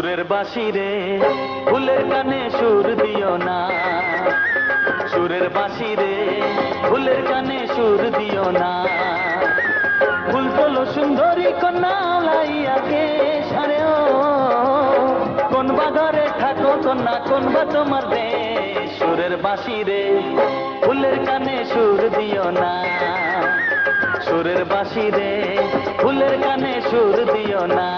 বাঁশি রে, ফুলের কানে সুর দিও না। সুরের বাঁশি রে, ফুলের কানে সুর দিও না। ফুল তোলো সুন্দরী কন্যা লাইয়াকে, সারে কোন বা ঘরে থাকো কন্যা, কোন বা তোমার দেশ। সুরের বাঁশি রে, ফুলের কানে সুর দিও না। সুরের বাঁশি রে, ফুলের কানে সুর দিও না।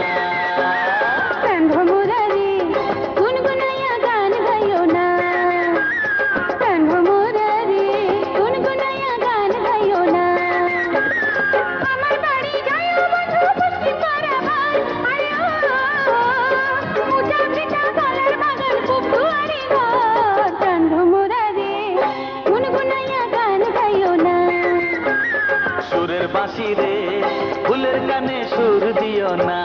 বাঁশি রে ফুলের কানে সুর দিও না।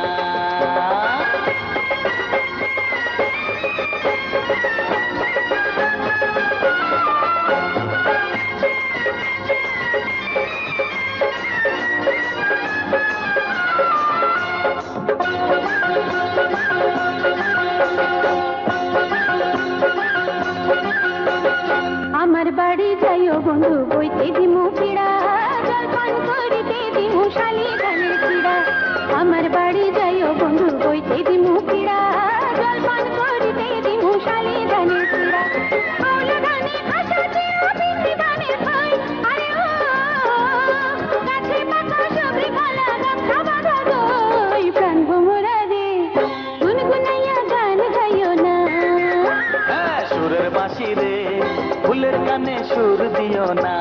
কানে সুর দিও না।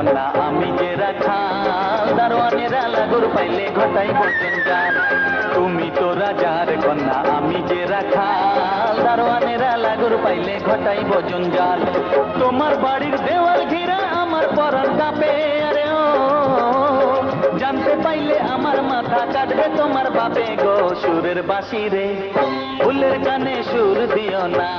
কন্যা আমি যে রাখাল পাইলে ঘটাই তুমি তো রাজার কন্যা, আমি যে রাখাল দারোয়ানেরা লাগুর পাইলে ঘটাই বচন জাল তোমার বাড়ির দেওয়াল ঘিরা আমার পরান কাপে, আরে ও, জানতে পাইলে আমার মাথা কাটবে তোমার বাপে গো সুরের বাঁশি রে। ফুলের কানে সুর দিও না।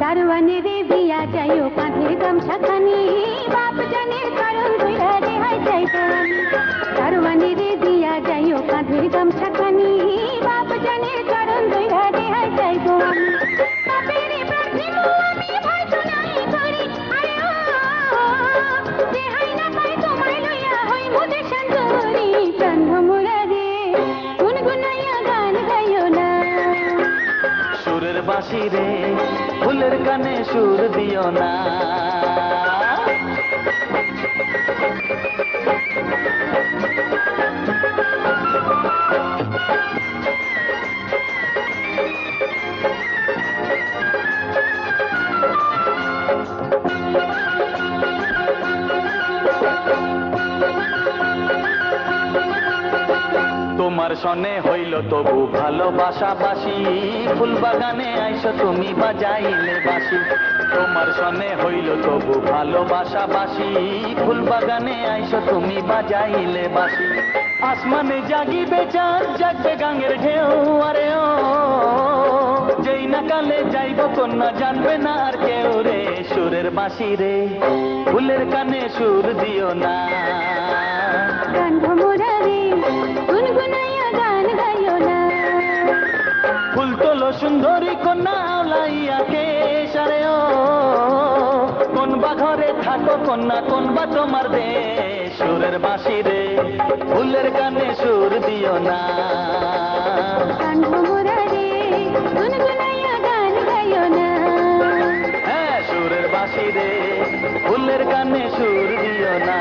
দারোয়ানে রে বিয়া যাইও কাঁধের গামছা খানি। বাপ জানে কারণ ধইরা রেহাই চাইব আমি দারোয়ানে রে বিয়া যাইও কাঁধের গামছা কানে সুর দিও না। তোমার সনে হইল তবু ভালোবাসা বাসি ফুল বাগানে আইসো তুমি বাজাইলে বাসি। তোমার সনে হইল তবু ভালোবাসা বাসি ফুল বাগানে আইসো তুমি বাজাইলে বাসি। আসমানে জাগিবে চাঁদ, জাগবে গাঙের ঢেউ, আরে ও। যেই না কালে যাইব কন্যা জানবে না আর কেউ রে, সুরের বাসি রে। ফুলের কানে সুর দিও না। মোরারে গুনগুনাইয়া কন্যা লাইয়াকে সারে ও? কোন বা ঘরে থাকো কন্যা কোন বা তোমার দেশ? সুরের বাঁশি রে ফুলের কানে সুর দিও না। হ্যাঁ সুরের বাঁশি রে ফুলের কানে সুর দিও না।